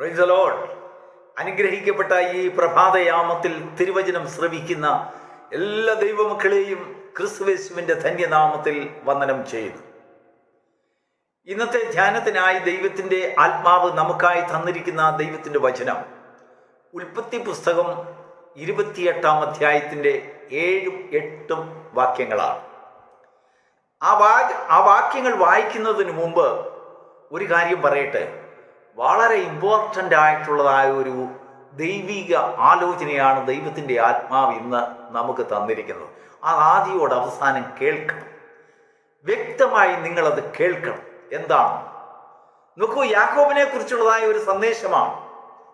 Load അനുഗ്രഹിക്കപ്പെട്ട ഈ പ്രഭാതയാമത്തിൽ തിരുവചനം ശ്രവിക്കുന്ന എല്ലാ ദൈവമക്കളെയും ക്രിസ്തുവേശുവിന്റെ ധന്യനാമത്തിൽ വന്ദനം ചെയ്യുന്നു. ഇന്നത്തെ ധ്യാനത്തിനായി ദൈവത്തിന്റെ ആത്മാവ് നമുക്കായി തന്നിരിക്കുന്ന ദൈവത്തിന്റെ വചനം ഉൽപ്പത്തി പുസ്തകം ഇരുപത്തിയെട്ടാം അധ്യായത്തിന്റെ ഏഴും എട്ടും വാക്യങ്ങളാണ്. ആ വാ ആ വാക്യങ്ങൾ വായിക്കുന്നതിന് മുമ്പ് ഒരു കാര്യം പറയട്ടെ? വളരെ ഇമ്പോർട്ടന്റ് ആയിട്ടുള്ളതായ ഒരു ദൈവിക ആലോചനയാണ് ദൈവത്തിന്റെ ആത്മാവ് ഇന്ന് നമുക്ക് തന്നിരിക്കുന്നത്. അത് ആദ്യോട് അവസാനം കേൾക്കണം. വ്യക്തമായി നിങ്ങളത് കേൾക്കണം. എന്താണ്? നോക്കൂ യാക്കോബിനെ കുറിച്ചുള്ളതായ ഒരു സന്ദേശമാണ്.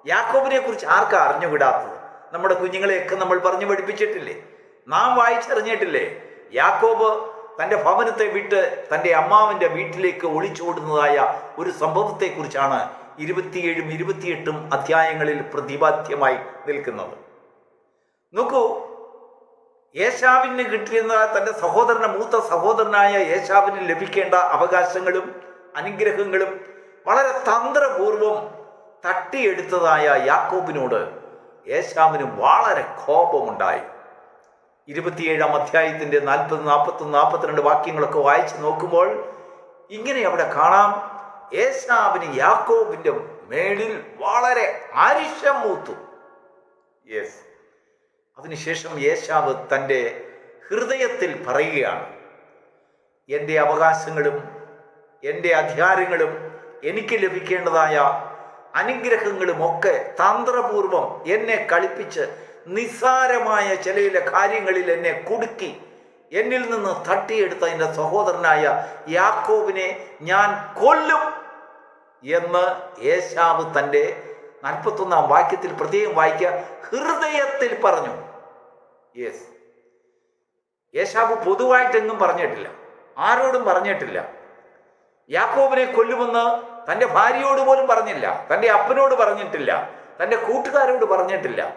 യാക്കോബിനെ കുറിച്ച് ആർക്കാ അറിഞ്ഞുവിടാത്തത് നമ്മുടെ കുഞ്ഞുങ്ങളെയൊക്കെ നമ്മൾ പറഞ്ഞു പഠിപ്പിച്ചിട്ടില്ലേ? നാം വായിച്ചറിഞ്ഞിട്ടില്ലേ? യാക്കോബ് തന്റെ ഭവനത്തെ വിട്ട് തന്റെ അമ്മാവിന്റെ വീട്ടിലേക്ക് ഒളിച്ചോടുന്നതായ ഒരു സംഭവത്തെക്കുറിച്ചാണ് ഇരുപത്തിയേഴും ഇരുപത്തിയെട്ടും അധ്യായങ്ങളിൽ പ്രതിപാദ്യമായി നിൽക്കുന്നത്. നോക്കൂ യേശാവിന് കിട്ടിയിരുന്ന തന്റെ സഹോദരന് മൂത്ത സഹോദരനായ യേശാവിന് ലഭിക്കേണ്ട അവകാശങ്ങളും അനുഗ്രഹങ്ങളും വളരെ തന്ത്രപൂർവം തട്ടിയെടുത്തതായ യാക്കോബിനോട് യേശാവിന് വളരെ കോപമുണ്ടായി. ഇരുപത്തിയേഴാം അധ്യായത്തിന്റെ നാൽപ്പത് നാൽപ്പത്തൊന്ന് നാൽപ്പത്തിരണ്ട് വാക്യങ്ങളൊക്കെ വായിച്ച് നോക്കുമ്പോൾ ഇങ്ങനെ അവിടെ കാണാം. യേശാവിന് യാക്കോബിന്റെ മേളിൽ വളരെ അരിശം മൂത്തു. യെസ്. അതിനുശേഷം യേശാവ് തന്റെ ഹൃദയത്തിൽ പറയുകയാണ് എന്റെ അവകാശങ്ങളും എന്റെ അധികാരങ്ങളും എനിക്ക് ലഭിക്കേണ്ടതായ അനുഗ്രഹങ്ങളും ഒക്കെ തന്ത്രപൂർവം എന്നെ കളിപ്പിച്ച് നിസ്സാരമായ ചിലയിലെ കാര്യങ്ങളിൽ എന്നെ കുടുക്കി എന്നിൽ നിന്ന് തട്ടിയെടുത്ത എന്റെ സഹോദരനായ യാക്കോബിനെ ഞാൻ കൊല്ലും എന്ന് യേശാവ് തന്റെ നാൽപ്പത്തൊന്നാം വാക്യത്തിൽ പ്രത്യേകം വായിക്കുക. ഹൃദയത്തിൽ പറഞ്ഞു. യെസ് യേശാവ് പൊതുവായിട്ടെങ്ങും പറഞ്ഞിട്ടില്ല. ആരോടും പറഞ്ഞിട്ടില്ല. യാക്കോബിനെ കൊല്ലുമെന്ന് തന്റെ ഭാര്യയോട് പോലും പറഞ്ഞില്ല. തന്റെ അപ്പനോട് പറഞ്ഞിട്ടില്ല. തന്റെ കൂട്ടുകാരോട് പറഞ്ഞിട്ടില്ല.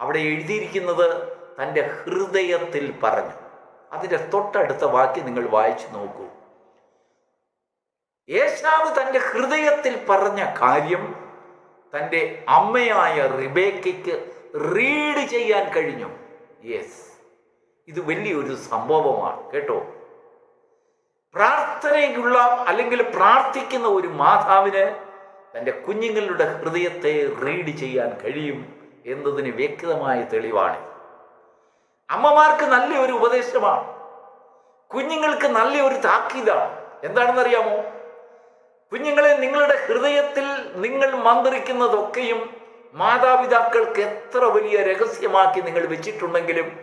അവിടെ എഴുതിയിരിക്കുന്നത് തന്റെ ഹൃദയത്തിൽ പറഞ്ഞു. അതിന്റെ തൊട്ടടുത്ത വാക്യം നിങ്ങൾ വായിച്ചു നോക്കൂ. യേശാവ് തന്റെ ഹൃദയത്തിൽ പറഞ്ഞ കാര്യം തന്റെ അമ്മയായ റിബേക്കയ്ക്ക് റീഡ് ചെയ്യാൻ കഴിഞ്ഞു. യെസ് ഇത് വലിയൊരു സംഭവമാണ് കേട്ടോ. പ്രാർത്ഥനയുള്ള അല്ലെങ്കിൽ പ്രാർത്ഥിക്കുന്ന ഒരു മാതാവിന് തന്റെ കുഞ്ഞുങ്ങളുടെ ഹൃദയത്തെ റീഡ് ചെയ്യാൻ കഴിയും എന്നതിന് വ്യക്തമായ തെളിവാണ് അമ്മമാർക്ക് നല്ല ഒരു ഉപദേശമാണ്. കുഞ്ഞുങ്ങൾക്ക് നല്ല ഒരു താക്കീതാണ്. എന്താണെന്നറിയാമോ? കുഞ്ഞുങ്ങളെ നിങ്ങളുടെ ഹൃദയത്തിൽ നിങ്ങൾ മന്ത്രിക്കുന്നതൊക്കെയും മാതാപിതാക്കൾക്ക് എത്ര വലിയ രഹസ്യമാക്കി നിങ്ങൾ വെച്ചിട്ടുണ്ടെങ്കിലും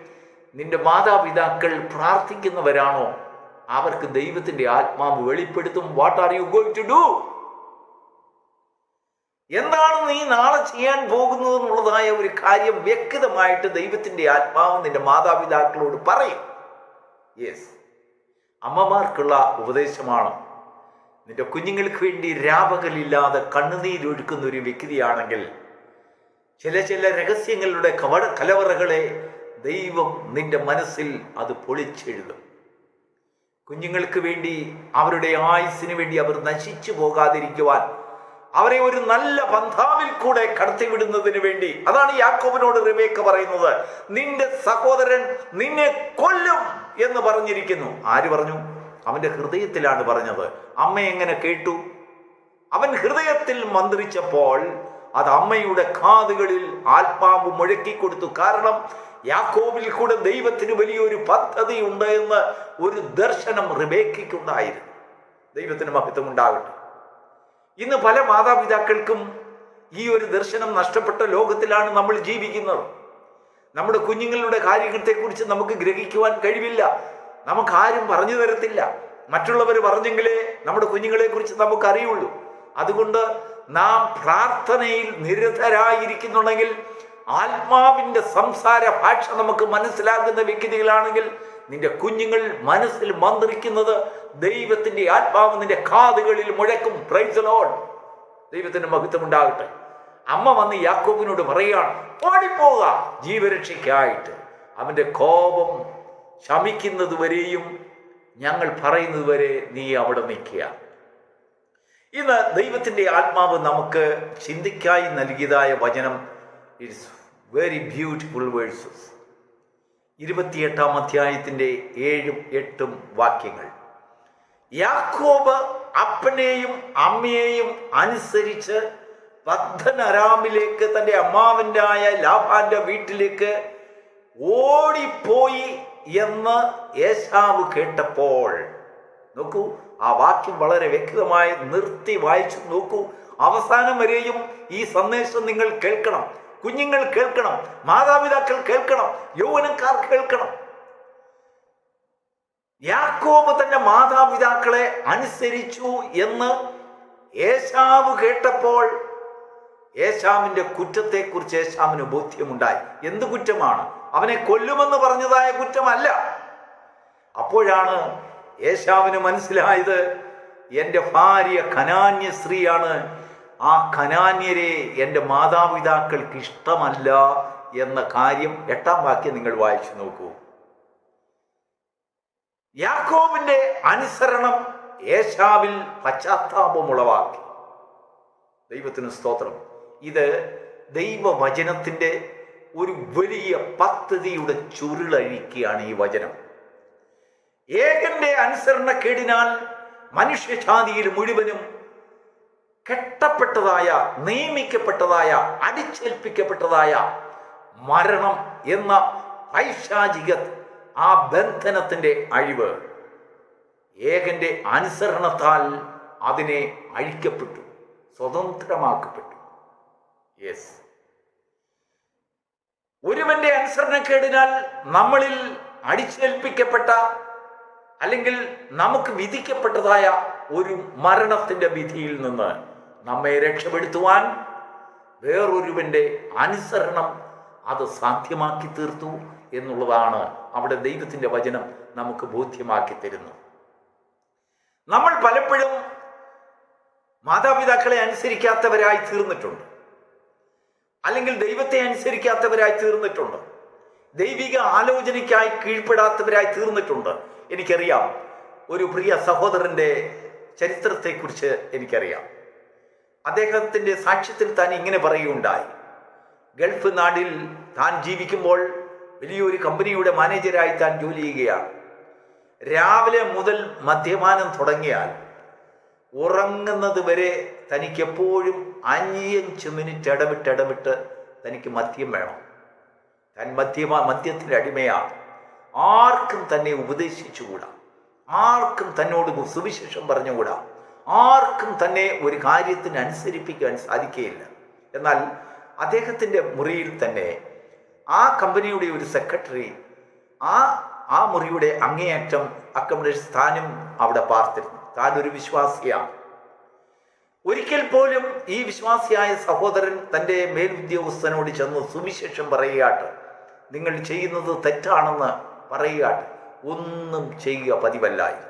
നിന്റെ മാതാപിതാക്കൾ പ്രാർത്ഥിക്കുന്നവരാണോ? അവർക്ക് ദൈവത്തിന്റെ ആത്മാവ് വെളിപ്പെടുത്തും. What are you going to do എന്താണ് നീ നാളെ ചെയ്യാൻ പോകുന്നത് എന്നുള്ളതായ ഒരു കാര്യം വ്യക്തമായിട്ട് ദൈവത്തിന്റെ ആത്മാവ് നിന്റെ മാതാപിതാക്കളോട് പറയും. യെസ് അമ്മമാർക്കുള്ള ഉപദേശമാണ്. നിന്റെ കുഞ്ഞുങ്ങൾക്ക് വേണ്ടി രാപകലില്ലാതെ കണ്ണുനീരൊഴുക്കുന്ന ഒരു വ്യക്തിയാണെങ്കിൽ ചില ചില രഹസ്യങ്ങളുടെ കവട കലവറകളെ ദൈവം നിന്റെ മനസ്സിൽ അത് പൊളിച്ചെഴുതും. കുഞ്ഞുങ്ങൾക്ക് വേണ്ടി അവരുടെ ആയുസ്സിന് വേണ്ടി അവർ നശിച്ചു പോകാതിരിക്കുവാൻ അവരെ ഒരു നല്ല ബന്ധാവിൽ കൂടെ കടത്തിവിടുന്നതിന് വേണ്ടി. അതാണ് യാക്കോബിനോട് റിബേക്ക പറയുന്നത്. നിന്റെ സഹോദരൻ നിന്നെ കൊല്ലും എന്ന് പറഞ്ഞിരിക്കുന്നു. ആര് പറഞ്ഞു? അവന്റെ ഹൃദയത്തിലാണ് പറഞ്ഞത്. അമ്മ എങ്ങനെ കേട്ടു? അവൻ ഹൃദയത്തിൽ മന്ത്രിച്ചപ്പോൾ അത് അമ്മയുടെ കാതുകളിൽ ആത്മാവ് മുഴക്കി കൊടുത്തു കാരണം യാക്കോബിൽ കൂടെ ദൈവത്തിന് വലിയൊരു പദ്ധതി ഉണ്ട് എന്ന് ഒരു ദർശനം റിബേക്കുണ്ടായിരുന്നു ദൈവത്തിന് മഹത്വം ഉണ്ടാകട്ടെ ഇന്ന് പല മാതാപിതാക്കൾക്കും ഈ ഒരു ദർശനം നഷ്ടപ്പെട്ട ലോകത്തിലാണ് നമ്മൾ ജീവിക്കുന്നത്. നമ്മുടെ കുഞ്ഞുങ്ങളുടെ കാര്യത്തെക്കുറിച്ച് നമുക്ക് ഗ്രഹിക്കുവാൻ കഴിവില്ല. നമുക്ക് ആരും പറഞ്ഞു തരത്തില്ല. മറ്റുള്ളവർ പറഞ്ഞെങ്കിലേ നമ്മുടെ കുഞ്ഞുങ്ങളെ കുറിച്ച് നമുക്ക് അറിയുള്ളൂ അതുകൊണ്ട് നാം പ്രാർത്ഥനയിൽ നിരതരായിരിക്കുന്നുണ്ടെങ്കിൽ ആത്മാവിന്റെ സംസാര ഭാഷ നമുക്ക് മനസ്സിലാകുന്ന വ്യക്തികളാണെങ്കിൽ നിന്റെ കുഞ്ഞുങ്ങൾ മനസ്സിൽ മന്ത്രിക്കുന്നത് ദൈവത്തിന്റെ ആത്മാവ് നിന്റെ കാതുകളിൽ മുഴക്കും. പ്രൈസ് ദൈവത്തിന്റെ മഹത്വം ഉണ്ടാകട്ടെ. അമ്മ വന്ന് യാക്കോബിനോട് പറയുകയാണ് ഓടിപ്പോക ജീവരക്ഷയ്ക്കായിട്ട്. അവന്റെ കോപം ശമിക്കുന്നത് വരെയും ഞങ്ങൾ പറയുന്നത് വരെ നീ അവിടെ നിൽക്കുക. ഇന്ന് ദൈവത്തിന്റെ ആത്മാവ് നമുക്ക് ചിന്തിക്കായി നൽകിയതായ വചനം ഇറ്റ്സ് വെരി ബ്യൂട്ടിഫുൾ വേഴ്സസ് ഇരുപത്തിയെട്ടാം അധ്യായത്തിന്റെ ഏഴും എട്ടും വാക്യങ്ങൾ. യാക്കോബ് അപ്പനെയും അമ്മയെയും അനുസരിച്ച് പദ്ധനരാമിലേക്ക് തന്റെ അമ്മാവിന്റെ ആയ ലാഭാന്റെ വീട്ടിലേക്ക് ഓടിപ്പോയി എന്ന് യേശാവ് കേട്ടപ്പോൾ. നോക്കൂ ആ വാക്യം വളരെ വ്യക്തമായി നിർത്തി വായിച്ചു നോക്കൂ. അവസാനം വരെയും ഈ സന്ദേശം നിങ്ങൾ കേൾക്കണം. കുഞ്ഞുങ്ങൾ കേൾക്കണം. മാതാപിതാക്കൾ കേൾക്കണം. യൗവനക്കാർ കേൾക്കണം. യാക്കോബ് തന്റെ മാതാപിതാക്കളെ അനുസരിച്ചു എന്ന് ഏശാവ് കേട്ടപ്പോൾ ഏശാവിന്റെ കുറ്റത്തെക്കുറിച്ച് ഏശാവിന് ബോധ്യമുണ്ടായി. എന്ത് കുറ്റമാണ്? അവനെ കൊല്ലുമെന്ന് പറഞ്ഞതായ കുറ്റമല്ല. അപ്പോഴാണ് ഏശാവിന് മനസ്സിലായത് എന്റെ ഭാര്യ കനാന്യ സ്ത്രീയാണ്. ആ കനാന്യരെ എന്റെ മാതാപിതാക്കൾക്ക് ഇഷ്ടമല്ല എന്ന കാര്യം എട്ടാം വാക്യം നിങ്ങൾ വായിച്ചു നോക്കൂ. യാക്കോബിന്റെ അനുസരണം ഏശാവിൽ പശ്ചാത്താപമുളവാക്കി. ദൈവത്തിന് സ്തോത്രം. ഇത് ദൈവവചനത്തിന്റെ ഒരു വലിയ പദ്ധതിയുടെ ചുരുളഴിക്കുകയാണ് ഈ വചനം. ഏകന്റെ അനുസരണക്കേടിനാൽ മനുഷ്യജാതിയിൽ മുഴുവനും കെട്ടപ്പെട്ടതായ നിയമിക്കപ്പെട്ടതായ അടിച്ചേൽപ്പിക്കപ്പെട്ടതായ മരണം എന്ന പൈശാചിക ആ ബന്ധനത്തിന്റെ അഴിവ് ഏകന്റെ അനുസരണത്താൽ അതിനെ അഴിക്കപ്പെട്ടു സ്വതന്ത്രമാക്കപ്പെട്ടു. യെസ് ഒരുവന്റെ അനുസരണക്കേടിനാൽ നമ്മളിൽ അടിച്ചേൽപ്പിക്കപ്പെട്ട അല്ലെങ്കിൽ നമുക്ക് വിധിക്കപ്പെട്ടതായ ഒരു മരണത്തിന്റെ വിധിയിൽ നിന്ന് നമ്മെ രക്ഷപ്പെടുത്തുവാൻ വേറൊരുവന്റെ അനുസരണം അത് സാധ്യമാക്കി തീർത്തു എന്നുള്ളതാണ് അവിടെ ദൈവത്തിന്റെ വചനം നമുക്ക് ബോധ്യമാക്കി തരുന്നു. നമ്മൾ പലപ്പോഴും മാതാപിതാക്കളെ അനുസരിക്കാത്തവരായി തീർന്നിട്ടുണ്ട്. അല്ലെങ്കിൽ ദൈവത്തെ അനുസരിക്കാത്തവരായി തീർന്നിട്ടുണ്ട്. ദൈവിക ആലോചനയ്ക്കായി കീഴ്പ്പെടാത്തവരായി തീർന്നിട്ടുണ്ട്. എനിക്കറിയാം. ഒരു പ്രിയ സഹോദരന്റെ ചരിത്രത്തെക്കുറിച്ച് എനിക്കറിയാം. അദ്ദേഹത്തിന്റെ സാക്ഷ്യത്തിൽ താൻ ഇങ്ങനെ പറയുകയുണ്ടായി. ഗൾഫ് നാടിൽ താൻ ജീവിക്കുമ്പോൾ വലിയൊരു കമ്പനിയുടെ മാനേജരായി താൻ ജോലി ചെയ്യുകയാണ്. രാവിലെ മുതൽ മദ്യപാനം തുടങ്ങിയാൽ ഉറങ്ങുന്നത് വരെ തനിക്ക് എപ്പോഴും മിനിറ്റ് ഇടവിട്ട് ഇടവിട്ട് തനിക്ക് മദ്യം വേണം. താൻ മദ്യമാ മദ്യത്തിന്റെ അടിമയാണ്. ആർക്കും തന്നെ ഉപദേശിച്ചുകൂടാ. ആർക്കും തന്നോട് സുവിശേഷം പറഞ്ഞുകൂടാ. ആർക്കും തന്നെ ഒരു കാര്യത്തിന് അനുസരിപ്പിക്കാൻ സാധിക്കുകയില്ല. എന്നാൽ അദ്ദേഹത്തിന്റെ മുറിയിൽ തന്നെ ആ കമ്പനിയുടെ ഒരു സെക്രട്ടറി ആ ആ മുറിയുടെ അങ്ങേയറ്റം അക്കോമഡേഷൻ സ്ഥാനം അവിടെ പാർത്തിരുന്നു. താനൊരു വിശ്വാസിയാണ്. ഒരിക്കൽ പോലും ഈ വിശ്വാസിയായ സഹോദരൻ തന്റെ മേലുദ്യോഗസ്ഥനോട് ചെന്ന് സുവിശേഷം പറയുകയാട്ട് നിങ്ങൾ ചെയ്യുന്നത് തെറ്റാണെന്ന് പറയുകയാട്ട് ഒന്നും ചെയ്യുക പതിവല്ലായിരുന്നു.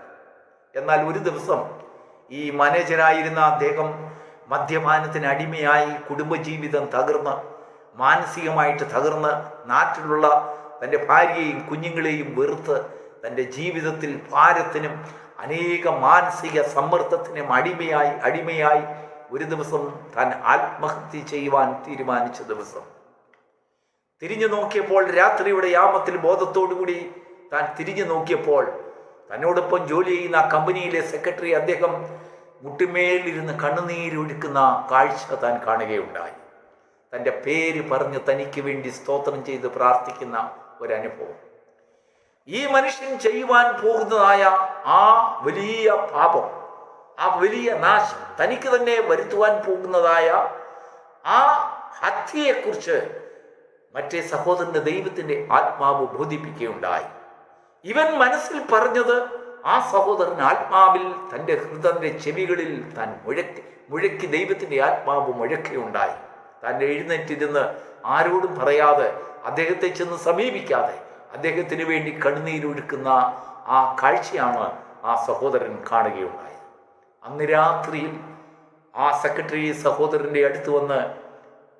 എന്നാൽ ഒരു ദിവസം ഈ മാനേജരായിരുന്ന അദ്ദേഹം മദ്യപാനത്തിന് അടിമയായി കുടുംബജീവിതം തകർന്ന് മാനസികമായിട്ട് തകർന്ന് നാട്ടിലുള്ള തന്റെ ഭാര്യയെയും കുഞ്ഞുങ്ങളെയും വെറുത്ത് തന്റെ ജീവിതത്തിൽ ഭാരത്തിനും അനേക മാനസിക സമ്മർദ്ദത്തിനും അടിമയായി അടിമയായി ഒരു ദിവസം താൻ ആത്മഹത്യ ചെയ്യുവാൻ തീരുമാനിച്ച ദിവസം. തിരിഞ്ഞു നോക്കിയപ്പോൾ രാത്രിയുടെ യാമത്തിൽ ബോധത്തോടുകൂടി താൻ തിരിഞ്ഞു നോക്കിയപ്പോൾ തന്നോടൊപ്പം ജോലി ചെയ്യുന്ന ആ കമ്പനിയിലെ സെക്രട്ടറി അദ്ദേഹം മുട്ടിമേലിരുന്ന് കണ്ണുനീരൊഴുക്കുന്ന കാഴ്ച താൻ കാണുകയുണ്ടായി. തന്റെ പേര് പറഞ്ഞ് തനിക്ക് വേണ്ടി സ്തോത്രം ചെയ്ത് പ്രാർത്ഥിക്കുന്ന ഒരനുഭവം. ഈ മനുഷ്യൻ ചെയ്യുവാൻ പോകുന്നതായ ആ വലിയ പാപം ആ വലിയ നാശം തനിക്ക് തന്നെ വരുത്തുവാൻ പോകുന്നതായ ആ ഹത്യയെക്കുറിച്ച് മറ്റേ സഹോദരന്റെ ദൈവത്തിന്റെ ആത്മാവ് ബോധിപ്പിക്കുകയുണ്ടായി. ഇവൻ മനസ്സിൽ പറഞ്ഞത് ആ സഹോദരൻ ആത്മാവിൽ തന്റെ ഹൃദയന്റെ ചെവികളിൽ താൻ മുഴക്കി മുഴക്കി ദൈവത്തിന്റെ ആത്മാവ് മുഴക്കുകയുണ്ടായി. താൻ എഴുന്നേറ്റിരുന്ന് ആരോടും പറയാതെ അദ്ദേഹത്തെ ചെന്ന് സമീപിക്കാതെ അദ്ദേഹത്തിന് വേണ്ടി കണ്ണുനീരൊഴുക്കുന്ന ആ കാഴ്ചയാണ് ആ സഹോദരൻ കാണുകയുണ്ടായത്. അന്ന് രാത്രിയിൽ ആ സെക്രട്ടറി സഹോദരന്റെ അടുത്ത് വന്ന്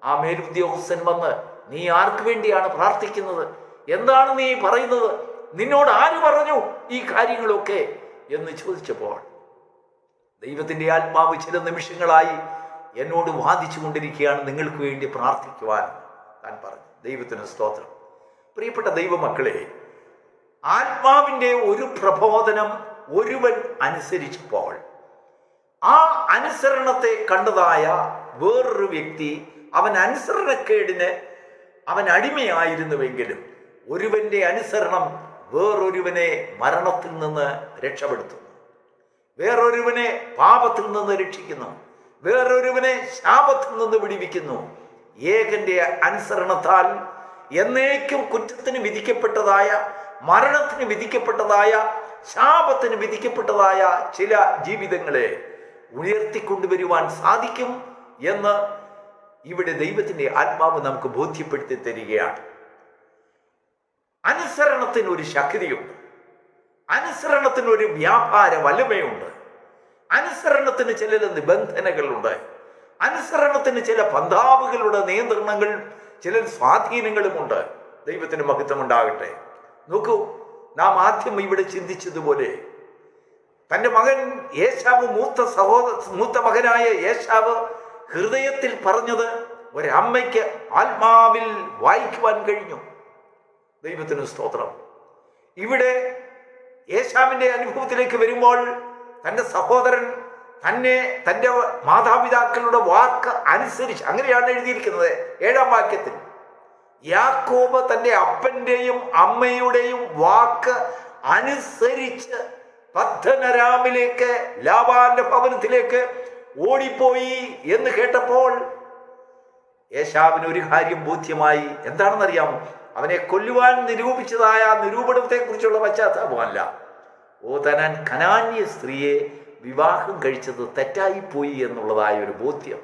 ആ മേലുദ്യോഗസ്ഥൻ വന്ന് നീ ആർക്ക് വേണ്ടിയാണ് പ്രാർത്ഥിക്കുന്നത്? എന്താണ് നീ പറയുന്നത്? നിന്നോട് ആര് പറഞ്ഞു ഈ കാര്യങ്ങളൊക്കെ? എന്ന് ചോദിച്ചപ്പോൾ ദൈവത്തിന്റെ ആത്മാവ് ചില നിമിഷങ്ങളായി എന്നോട് വാദിച്ചു കൊണ്ടിരിക്കുകയാണ് നിങ്ങൾക്ക് വേണ്ടി പ്രാർത്ഥിക്കുവാൻ. താൻ പറഞ്ഞു ദൈവത്തിന് സ്തോത്രം. പ്രിയപ്പെട്ട ദൈവമക്കളെ ആത്മാവിന്റെ ഒരു പ്രബോധനം ഒരുവൻ അനുസരിച്ചപ്പോൾ ആ അനുസരണത്തെ കണ്ടതായ വേറൊരു വ്യക്തി അവൻ അനുസരണക്കേടിന് അവൻ അടിമയായിരുന്നുവെങ്കിലും ഒരുവന്റെ അനുസരണം വേറൊരുവനെ മരണത്തിൽ നിന്ന് രക്ഷപ്പെടുത്തുന്നു. വേറൊരുവനെ പാപത്തിൽ നിന്ന് രക്ഷിക്കുന്നു. വേറൊരുവനെ ശാപത്തിൽ നിന്ന് വിടിവിക്കുന്നു. ഏകന്റെ അനുസരണത്താൽ എന്നേക്കും കുറ്റത്തിന് വിധിക്കപ്പെട്ടതായ മരണത്തിന് വിധിക്കപ്പെട്ടതായ ശാപത്തിന് വിധിക്കപ്പെട്ടതായ ചില ജീവിതങ്ങളെ ഉയർത്തിക്കൊണ്ടുവരുവാൻ സാധിക്കും എന്ന് ഇവിടെ ദൈവത്തിന്റെ ആത്മാവ് നമുക്ക് ബോധ്യപ്പെടുത്തി തരികയാണ്. അനുസരണത്തിന് ഒരു ശക്തിയുണ്ട്. അനുസരണത്തിന് ഒരു വ്യാപാര വലുമയുണ്ട്. അനുസരണത്തിന് ചില നിബന്ധനകളുണ്ട് അനുസരണത്തിന് ചില പന്താവുകളുടെ നിയന്ത്രണങ്ങൾ ചില സ്വാധീനങ്ങളും ഉണ്ട് ദൈവത്തിന് മഹത്വം ഉണ്ടാകട്ടെ നോക്കൂ നാം ആദ്യം ഇവിടെ ചിന്തിച്ചതുപോലെ തന്റെ മകൻ യേശാവ് മൂത്ത സഹോദര മൂത്ത മകനായ യേശാവ് ഹൃദയത്തിൽ പറഞ്ഞത് ഒരമ്മയ്ക്ക് ആത്മാവിൽ വായിക്കുവാൻ കഴിഞ്ഞു. ദൈവത്തിന് സ്തോത്രം. ഇവിടെ യേശാവിന്റെ അനുഭവത്തിലേക്ക് വരുമ്പോൾ തന്റെ സഹോദരൻ തന്നെ തന്റെ മാതാപിതാക്കളുടെ വാക്ക് അനുസരിച്ച് അങ്ങനെയാണ് എഴുതിയിരിക്കുന്നത് ഏഴാം വാക്യത്തിൽ. യാക്കോബ് തന്റെ അപ്പന്റെയും അമ്മയുടെയും വാക്ക് അനുസരിച്ച് പദ്ധനരാമിലേക്ക് ലാബാന്റെ ഭവനത്തിലേക്ക് ഓടിപ്പോയി എന്ന് കേട്ടപ്പോൾ യേശാവിന് ഒരു കാര്യം ബോധ്യമായി. എന്താണെന്നറിയാമോ? അവനെ കൊല്ലുവാൻ നിരൂപിച്ചതായ നിരൂപണത്തെ കുറിച്ചുള്ള പശ്ചാത്തലമല്ല ഓ തനാൻ കനാന്യ സ്ത്രീയെ വിവാഹം കഴിച്ചത് തെറ്റായിപ്പോയി എന്നുള്ളതായ ഒരു ബോധ്യം.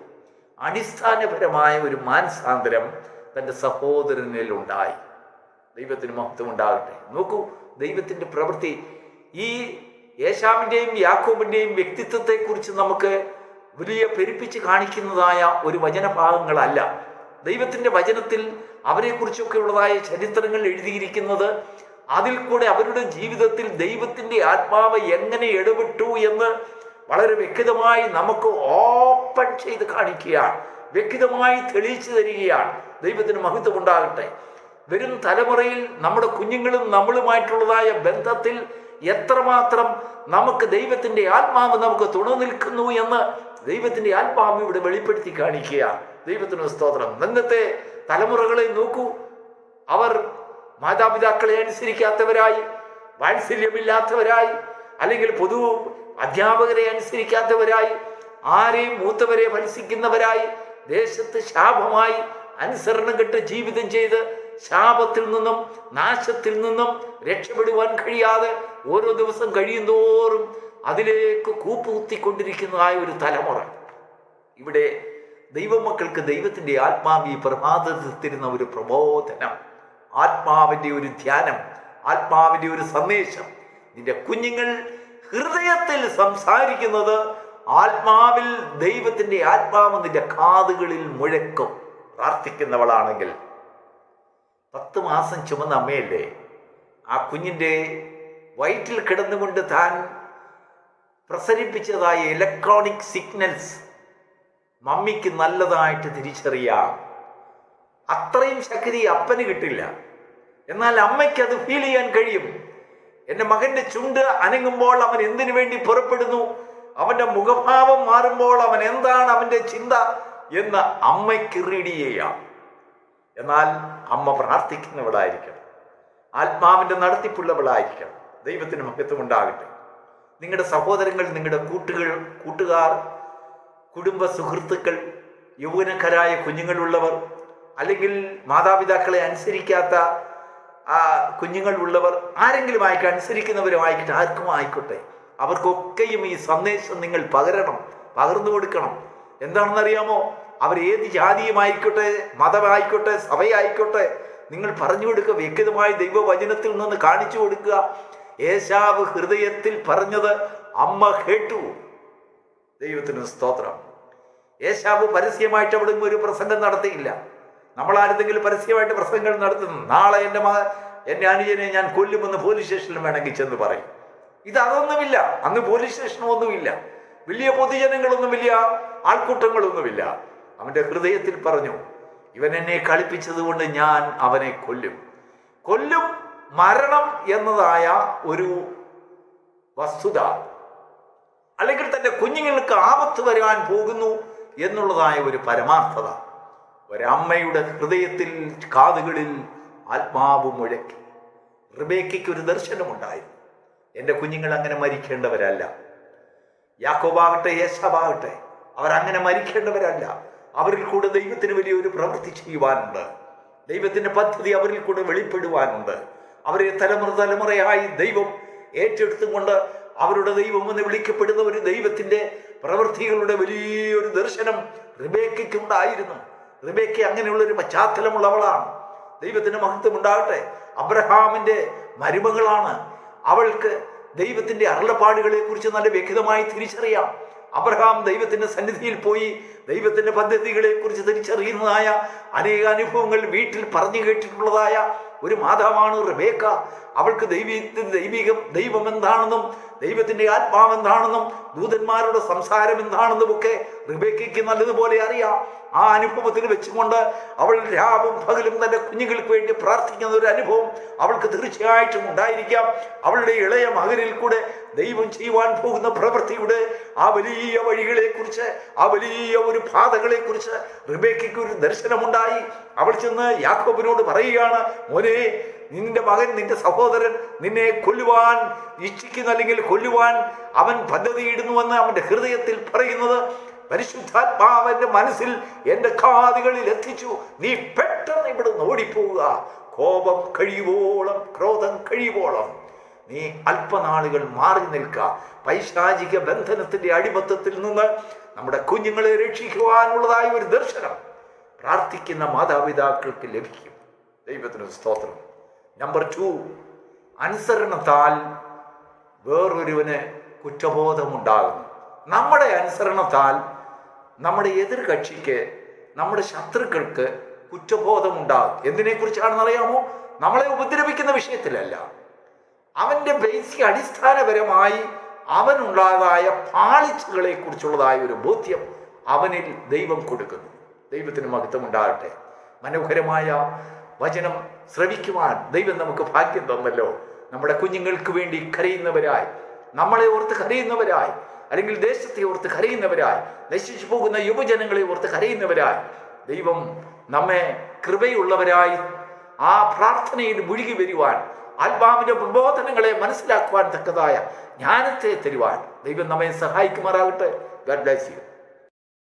അടിസ്ഥാനപരമായ ഒരു മാനസാന്തരം തന്റെ സഹോദരനിൽ ഉണ്ടായി. ദൈവത്തിന് മഹത്വം ഉണ്ടാകട്ടെ. നോക്കൂ ദൈവത്തിന്റെ പ്രവൃത്തി. ഈ യേശാമിന്റെയും യാക്കോബിന്റെയും വ്യക്തിത്വത്തെക്കുറിച്ച് നമുക്ക് വലിയ പെരുപ്പിച്ച് കാണിക്കുന്നതായ ഒരു വചനഭാഗങ്ങളല്ല. ദൈവത്തിന്റെ വചനത്തിൽ അവരെക്കുറിച്ചൊക്കെ ഉള്ളതായ ചരിത്രങ്ങൾ എഴുതിയിരിക്കുന്നത് അതിൽ കൂടെ അവരുടെ ജീവിതത്തിൽ ദൈവത്തിന്റെ ആത്മാവ് എങ്ങനെ ഇടപെട്ടു എന്ന് വളരെ വ്യക്തമായി നമുക്ക് ഓപ്പൺ ചെയ്ത് കാണിക്കുകയാണ്. വ്യക്തമായി തെളിയിച്ചു തരികയാണ്. ദൈവത്തിന് മഹത്വം ഉണ്ടാകട്ടെ. വരും തലമുറയിൽ നമ്മുടെ കുഞ്ഞുങ്ങളും നമ്മളുമായിട്ടുള്ളതായ ബന്ധത്തിൽ എത്രമാത്രം നമുക്ക് ദൈവത്തിന്റെ ആത്മാവ് നമുക്ക് തുണ നിൽക്കുന്നു എന്ന് ദൈവത്തിന്റെ ആത്മാവ് ഇവിടെ വെളിപ്പെടുത്തി കാണിക്കുക ദൈവത്തിന് സ്തോത്രം. ഇന്നത്തെ തലമുറകളെ നോക്കൂ. അവർ മാതാപിതാക്കളെ അനുസരിക്കാത്തവരായി വാത്സല്യമില്ലാത്തവരായി അല്ലെങ്കിൽ പൊതു അധ്യാപകരെ അനുസരിക്കാത്തവരായി ആരെയും മൂത്തവരെ ഫലസിക്കുന്നവരായി ദേശത്ത് ശാപമായി അനുസരണം കെട്ട് ജീവിതം ചെയ്ത് ശാപത്തിൽ നിന്നും നാശത്തിൽ നിന്നും രക്ഷപ്പെടുവാൻ കഴിയാതെ ഓരോ ദിവസം കഴിയുന്തോറും അതിലേക്ക് കൂപ്പുകുത്തിക്കൊണ്ടിരിക്കുന്നതായ ഒരു തലമുറ. ഇവിടെ ദൈവമക്കൾക്ക് ദൈവത്തിന്റെ ആത്മാവി പ്രഭാതത്തിരുന്ന ഒരു പ്രബോധനം. ആത്മാവിന്റെ ഒരു ധ്യാനം ആത്മാവിന്റെ ഒരു സന്ദേശം. നിന്റെ കുഞ്ഞുങ്ങൾ ഹൃദയത്തിൽ സംസാരിക്കുന്നത് ആത്മാവിൽ ദൈവത്തിന്റെ ആത്മാവ് നിന്റെ കാതുകളിൽ മുഴക്കും. പ്രാർത്ഥിക്കുന്നവളാണെങ്കിൽ പത്ത് മാസം ചുമന്ന അമ്മയല്ലേ? ആ കുഞ്ഞിന്റെ വയറ്റിൽ കിടന്നുകൊണ്ട് താൻ പ്രസരിപ്പിച്ചതായ ഇലക്ട്രോണിക് സിഗ്നൽസ് മമ്മിക്ക് നല്ലതായിട്ട് തിരിച്ചറിയാം. അത്രയും ശക്തി അപ്പന് കിട്ടില്ല. എന്നാൽ അമ്മയ്ക്ക് അത് ഫീൽ ചെയ്യാൻ കഴിയും. എന്റെ മകന്റെ ചുണ്ട് അനങ്ങുമ്പോൾ അവൻ എന്തിനു വേണ്ടി പുറപ്പെടുന്നു? അവന്റെ മുഖഭാവം മാറുമ്പോൾ അവൻ എന്താണ് അവന്റെ ചിന്ത എന്ന് അമ്മയ്ക്ക് റീഡ് ചെയ്യാം. എന്നാൽ അമ്മ പ്രാർത്ഥിക്കുന്നവളായിരിക്കണം. ആത്മാവിന്റെ നടത്തിപ്പുള്ളവളായിരിക്കണം. ദൈവത്തിന് മഹത്വം ഉണ്ടാകട്ടെ നിങ്ങളുടെ സഹോദരങ്ങൾ നിങ്ങളുടെ കൂട്ടുകൾ കൂട്ടുകാർ കുടുംബ സുഹൃത്തുക്കൾ യൗവനക്കാരായ കുഞ്ഞുങ്ങളുള്ളവർ അല്ലെങ്കിൽ മാതാപിതാക്കളെ അനുസരിക്കാത്ത ആ കുഞ്ഞുങ്ങൾ ഉള്ളവർ ആരെങ്കിലും ആയിക്കോ അനുസരിക്കുന്നവരും ആയിക്കോട്ടെ ആർക്കും ആയിക്കോട്ടെ. അവർക്കൊക്കെയും ഈ സന്ദേശം നിങ്ങൾ പകരണം പകർന്നു കൊടുക്കണം. എന്താണെന്നറിയാമോ? അവർ ഏത് ജാതിയുമായിക്കോട്ടെ മതമായിക്കോട്ടെ സഭയായിക്കോട്ടെ നിങ്ങൾ പറഞ്ഞു കൊടുക്കുക വ്യക്തമായി ദൈവവചനത്തിൽ നിന്ന് കാണിച്ചു കൊടുക്കുക. യേശാവ് ഹൃദയത്തിൽ പറഞ്ഞത് അമ്മ കേട്ടു. ദൈവത്തിന് സ്തോത്രം. യേശാവ് പരസ്യമായിട്ട് അവിടെ ഒരു പ്രസംഗം നടത്തിയില്ല. നമ്മൾ ആരെന്തെങ്കിലും പരസ്യമായിട്ട് പ്രസംഗങ്ങൾ നടത്തുന്നു. നാളെ എന്റെ മക എന്റെ അനുജനെ ഞാൻ കൊല്ലുമെന്ന് പോലീസ് സ്റ്റേഷനിൽ വേണമെങ്കിൽ ചെന്ന് പറയും. ഇത് അതൊന്നുമില്ല. അന്ന് പോലീസ് സ്റ്റേഷനൊന്നുമില്ല വലിയ പൊതുജനങ്ങളൊന്നുമില്ല ആൾക്കൂട്ടങ്ങളൊന്നുമില്ല. അവന്റെ ഹൃദയത്തിൽ പറഞ്ഞു ഇവൻ എന്നെ കളിപ്പിച്ചതുകൊണ്ട് ഞാൻ അവനെ കൊല്ലും. കൊല്ലും മരണം എന്നതായ ഒരു വസ്തുത. അല്ലെങ്കിൽ തന്റെ കുഞ്ഞുങ്ങൾക്ക് ആപത്ത് വരാൻ പോകുന്നു എന്നുള്ളതായ ഒരു പരമാർത്ഥത. ഒരമ്മയുടെ ഹൃദയത്തിൽ കാതുകളിൽ ആത്മാവ് മുഴക്കി. റിബേക്കയ്ക്ക് ഒരു ദർശനമുണ്ടായിരുന്നു. എന്റെ കുഞ്ഞുങ്ങൾ അങ്ങനെ മരിക്കേണ്ടവരല്ല. യാക്കോബാകട്ടെ യേശാബാകട്ടെ അങ്ങനെ മരിക്കേണ്ടവരല്ല. അവരിൽ കൂടെ ദൈവത്തിന് വലിയൊരു പ്രവൃത്തി ചെയ്യുവാനുണ്ട്. ദൈവത്തിന്റെ പദ്ധതി അവരിൽ കൂടെ വെളിപ്പെടുവാനുണ്ട്. അവരെ തലമുറ തലമുറയായി ദൈവം ഏറ്റെടുത്തുകൊണ്ട് അവരുടെ ദൈവം എന്ന് വിളിക്കപ്പെടുന്ന ഒരു ദൈവത്തിന്റെ പ്രവൃത്തികളുടെ വലിയൊരു ദർശനം റിബേക്കയ്ക്കുണ്ടായിരുന്നു. റിബേക്ക അങ്ങനെയുള്ളൊരു പശ്ചാത്തലമുള്ളവളാണ്. ദൈവത്തിന് മഹത്വം ഉണ്ടാകട്ടെ അബ്രഹാമിന്റെ മരുമകളാണ്. അവൾക്ക് ദൈവത്തിന്റെ അരുളപ്പാടുകളെ കുറിച്ച് നല്ല വ്യക്തമായി തിരിച്ചറിയാം. അബ്രഹാം ദൈവത്തിന്റെ സന്നിധിയിൽ പോയി ദൈവത്തിന്റെ പദ്ധതികളെ കുറിച്ച് തിരിച്ചറിയുന്നതായ അനേക അനുഭവങ്ങൾ വീട്ടിൽ പറഞ്ഞു കേട്ടിട്ടുള്ളതായ ഒരു മാതാവാണ് റബേക്ക. അവൾക്ക് ദൈവത്തിന്റെ ദൈവികം ദൈവം എന്താണെന്നും ദൈവത്തിന്റെ ആത്മാവ് എന്താണെന്നും ദൂതന്മാരുടെ സംസാരം എന്താണെന്നും ഒക്കെ റിബേക്കയ്ക്ക് നല്ലതുപോലെ അറിയാം. ആ അനുഭവത്തിൽ വെച്ചുകൊണ്ട് അവൾ രാവും പകലും തന്റെ കുഞ്ഞുങ്ങൾക്ക് വേണ്ടി പ്രാർത്ഥിക്കുന്ന ഒരു അനുഭവം അവൾക്ക് തീർച്ചയായിട്ടും ഉണ്ടായിരിക്കാം. അവളുടെ ഇളയ മകനിൽ കൂടെ ദൈവം ചെയ്യുവാൻ പോകുന്ന പ്രവൃത്തിയുടെ ആ വലിയ വഴികളെക്കുറിച്ച് ആ വലിയ ഒരു പാതകളെക്കുറിച്ച് റിബേക്കയ്ക്ക് ഒരു ദർശനമുണ്ടായി. അവൾ ചെന്ന് യാക്കോബിനോട് പറയുകയാണ് മോനെ നിന്റെ മകൻ നിന്റെ സഹോദരൻ നിന്നെ കൊല്ലുവാൻ ഇച്ഛിക്കുന്നു അല്ലെങ്കിൽ കൊല്ലുവാൻ അവൻ പദ്ധതിയിടുന്നുവെന്ന് അവന്റെ ഹൃദയത്തിൽ പറയുന്നത് പരിശുദ്ധാത്മാവന്റെ മനസ്സിൽ എന്റെ കാതുകളിൽ എത്തിച്ചു. നീ പെട്ടെന്ന് ഇവിടെ ഓടിപ്പോവുക. കോപം കഴിയുവോളം ക്രോധം കഴിയുവോളം നീ അല്പനാളുകൾ മാറി നിൽക്കുക പൈശാചിക ബന്ധനത്തിന്റെ അടിമത്തത്തിൽ നിന്ന് നമ്മുടെ കുഞ്ഞുങ്ങളെ രക്ഷിക്കുവാനുള്ളതായ ഒരു ദർശനം പ്രാർത്ഥിക്കുന്ന മാതാപിതാക്കൾക്ക് ലഭിക്കും. ദൈവത്തിന് സ്തോത്രം. നമ്പർ ടു അനുസരണത്താൽ വേറൊരുവന് കുറ്റബോധമുണ്ടാകുന്നു. നമ്മുടെ അനുസരണത്താൽ നമ്മുടെ എതിർ കക്ഷിക്ക് നമ്മുടെ ശത്രുക്കൾക്ക് കുറ്റബോധമുണ്ടാകും. എന്തിനെ കുറിച്ചാണെന്ന് അറിയാമോ നമ്മളെ ഉപദ്രവിക്കുന്ന വിഷയത്തിലല്ല. അവന്റെ ബേസിക് അടിസ്ഥാനപരമായി അവനുള്ളതായ പാളിച്ചകളെ കുറിച്ചുള്ളതായ ഒരു ബോധ്യം അവനിൽ ദൈവം കൊടുക്കുന്നു. ദൈവത്തിന് മഹത്വം ഉണ്ടാകട്ടെ മനോഹരമായ വചനം ശ്രവിക്കുവാൻ ദൈവം നമുക്ക് ഭാഗ്യം തന്നല്ലോ. നമ്മുടെ കുഞ്ഞുങ്ങൾക്ക് വേണ്ടി കരയുന്നവരായി നമ്മളെ ഓർത്ത് കരയുന്നവരായി അല്ലെങ്കിൽ ദേശത്തെ ഓർത്ത് കരയുന്നവരായി നശിച്ചു പോകുന്ന യുവജനങ്ങളെ ഓർത്ത് കരയുന്നവരായി. ദൈവം നമ്മെ കൃപയുള്ളവരായി ആ പ്രാർത്ഥനയിൽ മുഴുകി വരുവാൻ ആത്മാവിന്റെ പ്രബോധനങ്ങളെ മനസ്സിലാക്കുവാൻ തക്കതായ ജ്ഞാനത്തെ തരുവാൻ ദൈവം നമ്മെ സഹായിക്കുമാറാകട്ടെ. Garh bless you